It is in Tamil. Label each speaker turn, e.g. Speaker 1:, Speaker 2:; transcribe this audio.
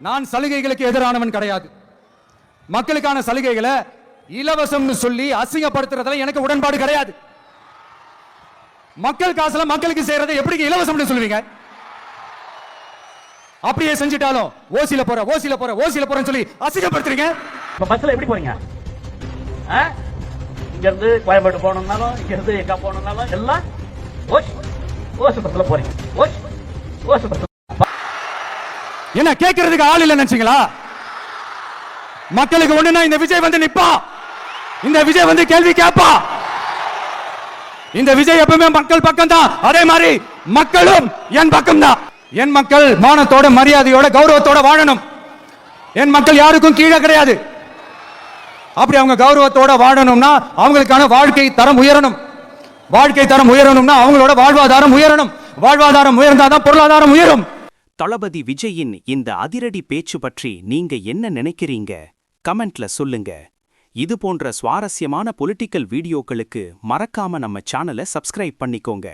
Speaker 1: நான் சலுகைகளுக்கு எதிரானவன் கிடையாது. மக்களுக்கான சலுகைகளை இலவசம்னு சொல்லி அசிங்கப்படுத்துறதுல எனக்கு உடன்பாடு கிடையாது. மக்கள் காசுல மக்களுக்கு செய்யறதை எப்படி இலவசம்னு சொல்லுவீங்க? அப்படியே செஞ்சிட்டாலும் ஓசில போற ஓசில போற ஓசில போறேன்னு சொல்லி அசிங்கப்படுத்துறீங்க?
Speaker 2: இப்ப பஸ்ல எப்படி போறீங்க? இங்க இருந்து கோயம்பேடு போகணும்னாலும் இங்க இருந்து எங்க போகணும்னாலும் எல்லாம் ஓசி ஓசு பஸ்ல போறீங்க. ஓசி ஓசு பஸ்ல
Speaker 1: என்ன கேட்கறதுக்கு ஆள் இல்லை நினைச்சீங்களா? மக்களுக்கு ஒண்ணுனா இந்த விஜய் வந்து நிப்பா. இந்த விஜய் வந்து கேள்வி கேட்பா இந்த விஜய் எப்பவுமே மக்கள் பக்கம் தான் அதே மாதிரி மக்களும் என் பக்கம் தான் என் மக்கள் மானத்தோட மரியாதையோட கௌரவத்தோட வாழணும். என் மக்கள் யாருக்கும் கீழே கிடையாது. அப்படி அவங்க கௌரவத்தோட வாழணும்னா அவங்களுக்கான வாழ்க்கை தரம் உயரணும். வாழ்க்கை தரம் உயரணும்னா அவங்களோட வாழ்வாதாரம் உயரணும். வாழ்வாதாரம் உயர்ந்தாதான் பொருளாதாரம் உயரும்.
Speaker 3: தளபதி விஜயின் இந்த அதிரடி பேச்சு பற்றி நீங்க என்ன நினைக்கிறீங்க? கமெண்ட்ல சொல்லுங்க. இது போன்ற சுவாரஸ்யமான பொலிட்டிக்கல் வீடியோக்களுக்கு மறக்காம நம்ம சேனலை சப்ஸ்கிரைப் பண்ணிக்கோங்க.